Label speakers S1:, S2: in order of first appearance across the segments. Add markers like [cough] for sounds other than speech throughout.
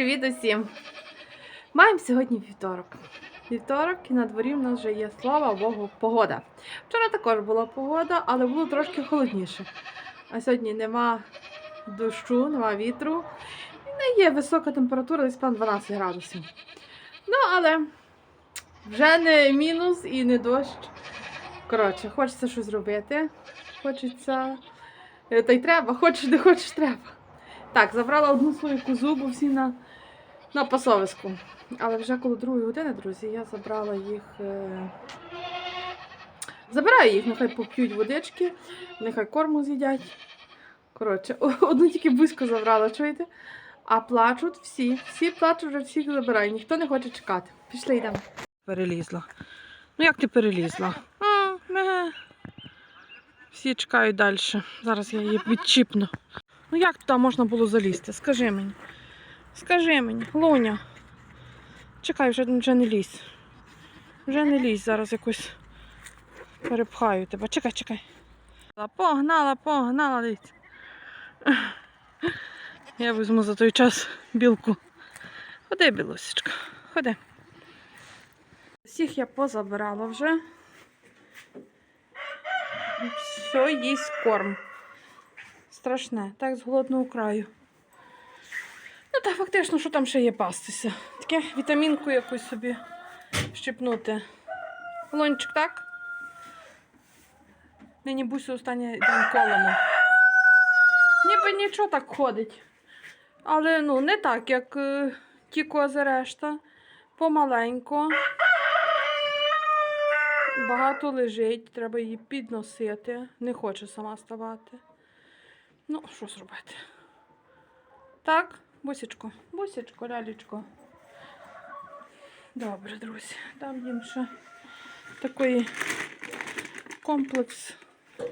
S1: Привіт усім! Маємо сьогодні вівторок. Вівторок і на дворі в нас вже є, слава Богу, погода. Вчора також була погода, але було трошки холодніше. А сьогодні нема дощу, нема вітру. Не є висока температура, десь пан 12 градусів. Ну, але вже не мінус і не дощ. Коротше, хочеться щось зробити. Хочеться. е, Та й треба, хочеш, не хочеш, треба. Так, забрала одну свою козу, бо всі на, на пасовиску. Але вже коло другої години, друзі, я забрала їх. Е... Забираю їх, нехай поп'ють водички, нехай корму з'їдять. Коротше, одну тільки бузьку забрала, чуєте? А плачуть всі. Всі плачуть, вже всіх забираю. Ніхто не хоче чекати. Пішли йдемо. Перелізла. Ну як ти перелізла? А, ме. Всі чекають далі. Зараз я її відчіпну. Ну як туди можна було залізти? Скажи мені. Скажи мені, Луня. Чекай, вже, вже не лізь. Вже не лізь, зараз якось перепхаю тебе. Чекай, чекай. Погнала, погнала, дивіться. Я візьму за той час білку. Ходи, білосечка, ходи. Всіх я позабирала вже. Все, їсть корм. Страшне, так з голодного краю. Ну фактично, що там ще є пастися. Таке вітамінку якусь собі щепнути. Лончик, так? Нині бусю останній день колемо. Ніби нічого так ходить. Але ну, не так, як е, ті кози решта. Помаленько. Багато лежить, треба її підносити. Не хоче сама ставати. Ну, що зробити? Так, бусічко, бусічко, лялечко. Добре, друзі, дам їм ще такий комплекс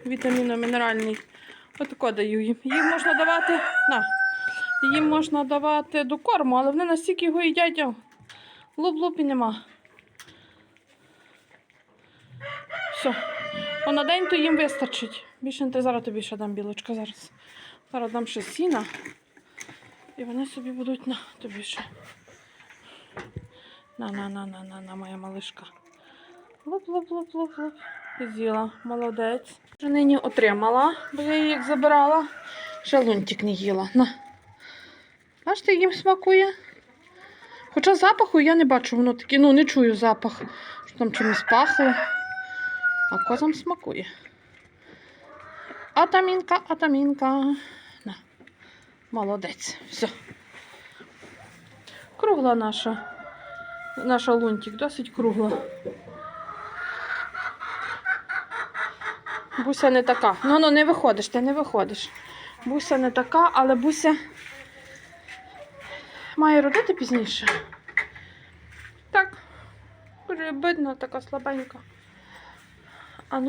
S1: вітаміно-мінеральний. Отако даю їм. Їм можна давати. На. Їм можна давати до корму, але вони настільки його їдять. Луп-луп і нема. Все. О, на день то їм вистачить. Більше не зараз тобі ще дам білочка зараз. Зараз дам ще сіна. І вони собі будуть на тобі ще. На, на, на, на, на, на, моя малишка. Луп-луп-луп-луп-луп. І З'їла. Молодець. Вже нині отримала, бо я її як забирала. Ще лунтик не їла. На. Бачите, їм смакує. Хоча запаху я не бачу, воно таке, ну не чую запах, що там чимось пахло. А козам смакує. Атамінка, атамінка. Молодець. Все. Кругла наша. Наша лунтик досить кругла. Буся не така. Ну, ну, не виходиш, ти не виходиш. Буся не така, але Буся має родити пізніше. Так. Дуже бідна, така слабенька. А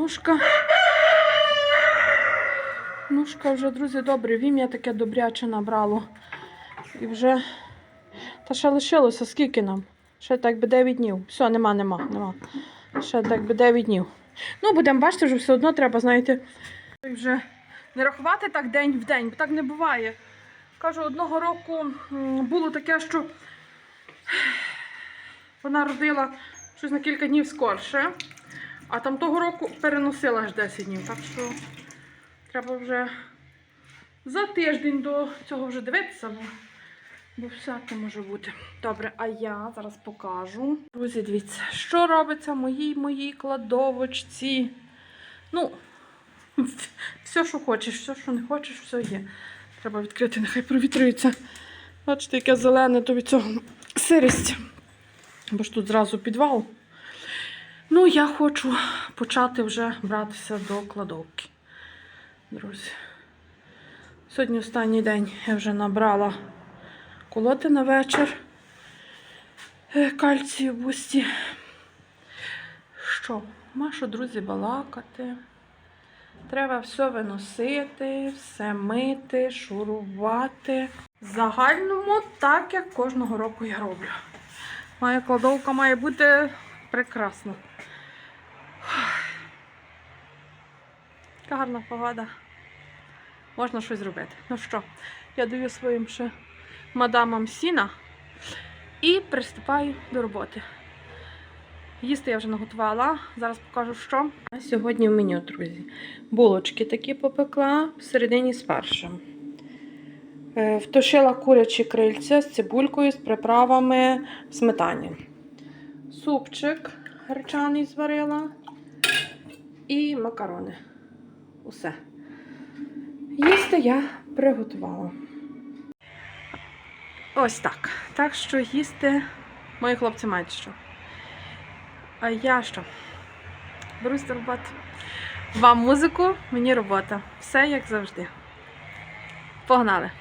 S1: нушка. Нушка вже, друзі, добре. Вім'я таке добряче набрало. І вже. Та ще лишилося, скільки нам? Ще так би 9 днів. Все, нема, нема, нема. Ще так би 9 днів. Ну, будемо бачити, вже все одно треба, знаєте, вже не рахувати так день в день, бо так не буває. Кажу, одного року було таке, що вона родила щось на кілька днів скорше, а там того року переносила аж 10 днів. Так що треба вже за тиждень до цього вже дивитися, бо, бо всяке може бути. Добре, а я зараз покажу. Друзі, дивіться, що робиться в моїй моїй кладовочці. Ну, [laughs] все, що хочеш, все, що не хочеш, все є. Треба відкрити, нехай провітрюється. Бачите, яке зелене, то від цього сирість. Бо ж тут зразу підвал. Ну, я хочу почати вже братися до кладовки. Друзі. Сьогодні останній день я вже набрала колоти на вечір. Е, Кальцію бусті. Що? Машу, друзі, балакати. Треба все виносити, все мити, шурувати. В загальному, так як кожного року я роблю. Моя кладовка має бути прекрасна. Яка гарна погода. Можна щось зробити. Ну що, я даю своїм ще мадамам сіна. І приступаю до роботи. Їсти я вже наготувала. Зараз покажу, що. Сьогодні в меню, друзі. Булочки такі попекла всередині з фаршем. Втушила курячі крильця з цибулькою, з приправами в сметані. Супчик гречаний зварила. І макарони. Усе. Їсти я приготувала. Ось так. Так що їсти мої хлопці мають що. А я що? Берусь до роботи. Вам музику, мені робота. Все як завжди. Погнали!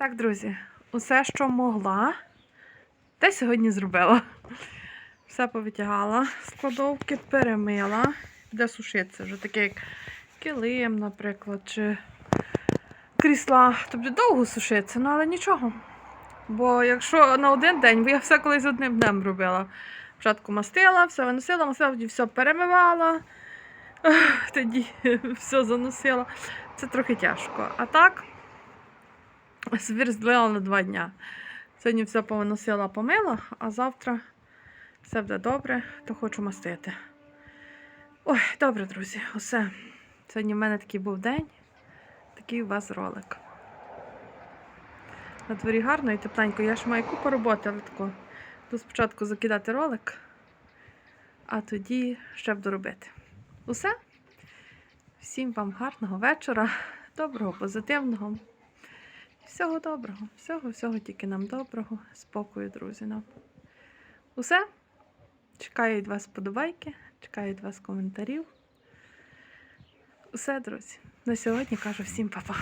S1: Так, друзі, усе, що могла, те сьогодні зробила. Все повитягала з кладовки, перемила, де сушиться. Вже таке як килим, наприклад, чи крісла. Тобто довго сушиться, ну але нічого. Бо якщо на один день, бо я все колись одним днем робила. Спочатку мастила, все виносила, мастила, все перемивала, тоді [laughs] все заносила. Це трохи тяжко. А так, зверзлила на два дня. Сьогодні все повиносила, помила, а завтра все буде добре, то хочу мастити. Ой, добре, друзі, усе. Сьогодні в мене такий був день, такий у вас ролик. На дворі гарно і тепленько. Я ж маю купу роботи, але тако. Буду спочатку закидати ролик, а тоді ще буду робити. Усе. Всім вам гарного вечора, доброго, позитивного. Всього доброго. Всього, всього тільки нам доброго. Спокою, друзі, нам. Усе. Чекаю від вас подобайки, чекаю від вас коментарів. Усе, друзі. На сьогодні кажу всім па-па.